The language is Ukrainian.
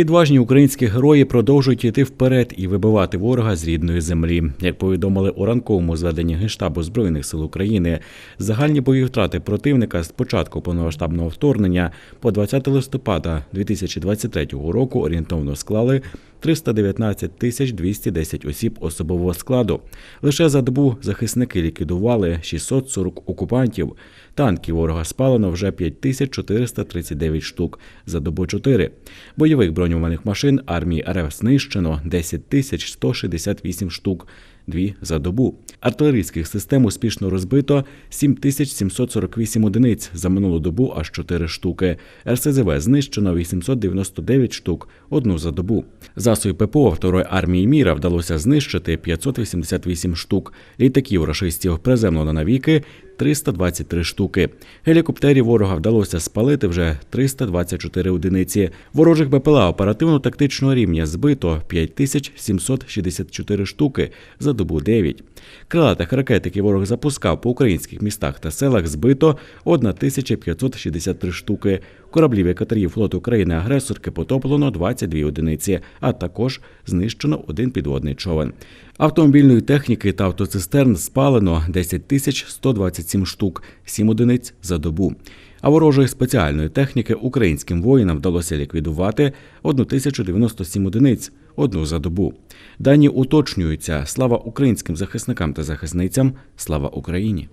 Відважні українські герої продовжують йти вперед і вибивати ворога з рідної землі. Як повідомили у ранковому зведенні Генштабу Збройних сил України, загальні бойові втрати противника з початку повномасштабного вторгнення по 20 листопада 2023 року орієнтовно склали 319 тисяч 210 осіб особового складу. Лише за добу захисники ліквідували 640 окупантів. Танків ворога спалено вже 5439 штук, за добу 4. Бойових броньованих машин армії РФ знищено 10 тисяч 168 штук, дві за добу. Артилерійських систем успішно розбито 7748 одиниць, за минулу добу аж 4 штуки. РСЗВ знищено 899 штук, одну за добу. Засоби ППО Второї армії Міра вдалося знищити 588 штук. Літаків рашистів приземлено навіки 323 штуки. Гелікоптерів ворога вдалося спалити вже 324 одиниці. Ворожих БПЛА оперативно-тактичного рівня збито 5764 штуки, за добу 9. Крилатих ракет, які ворог запускав по українських містах та селах, збито 1563 штуки. Кораблів і катерів флоту України-агресорки потоплено 22 одиниці, а також знищено один підводний човен. Автомобільної техніки та автоцистерн спалено 10 тисяч 127 штук, 7 одиниць за добу. А ворожої спеціальної техніки українським воїнам вдалося ліквідувати 1097 одиниць, одну за добу. Дані уточнюються. Слава українським захисникам та захисницям, слава Україні.